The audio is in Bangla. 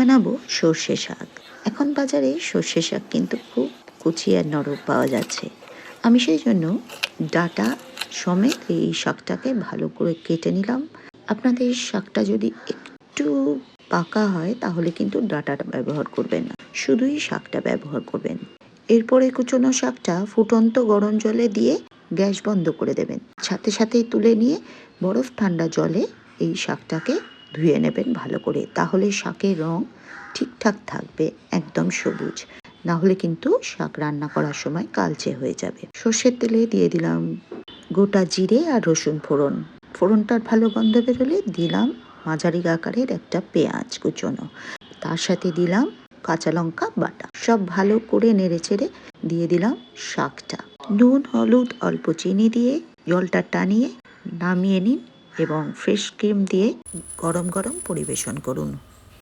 বানাবো সর্ষে শাক। এখন বাজারে সর্ষে শাক কিন্তু খুব কুচি আর নরম পাওয়া যাচ্ছে। আমি সেই জন্য ডাটা সমেত এই শাকটাকে ভালো করে কেটে নিলাম। আপনাদের শাকটা যদি একটু পাকা হয়, তাহলে কিন্তু ডাটাটা ব্যবহার করবেন না। শুধুই শাকটা ব্যবহার করবেন। এরপরে কুচনো শাকটা ফুটন্ত গরম জলে দিয়ে গ্যাস বন্ধ করে দেবেন। সাথে সাথেই তুলে নিয়ে বরফ ঠান্ডা জলে এই শাকটাকে ধুয়ে নেবেন ভালো করে। তাহলে শাকের রং ঠিকঠাক থাকবে, একদম সবুজ। না হলে কিন্তু শাক রান্না করার সময় কালচে হয়ে যাবে। সর্ষের তেলে দিয়ে দিলাম গোটা জিরে আর রসুন ফোড়ন। ফোড়নটার ভালো গন্ধ বেরোলে দিলাম মাঝারি আকারের একটা পেঁয়াজ কুচোনো। তার সাথে দিলাম কাঁচা লঙ্কা বাটা। সব ভালো করে নেড়ে চেড়ে দিয়ে দিলাম শাকটা। নুন, হলুদ, অল্প চিনি দিয়ে জলটা টানিয়ে নামিয়ে নিন। এবং ফ্রেশ ক্রিম দিয়ে গরম গরম পরিবেশন করুন।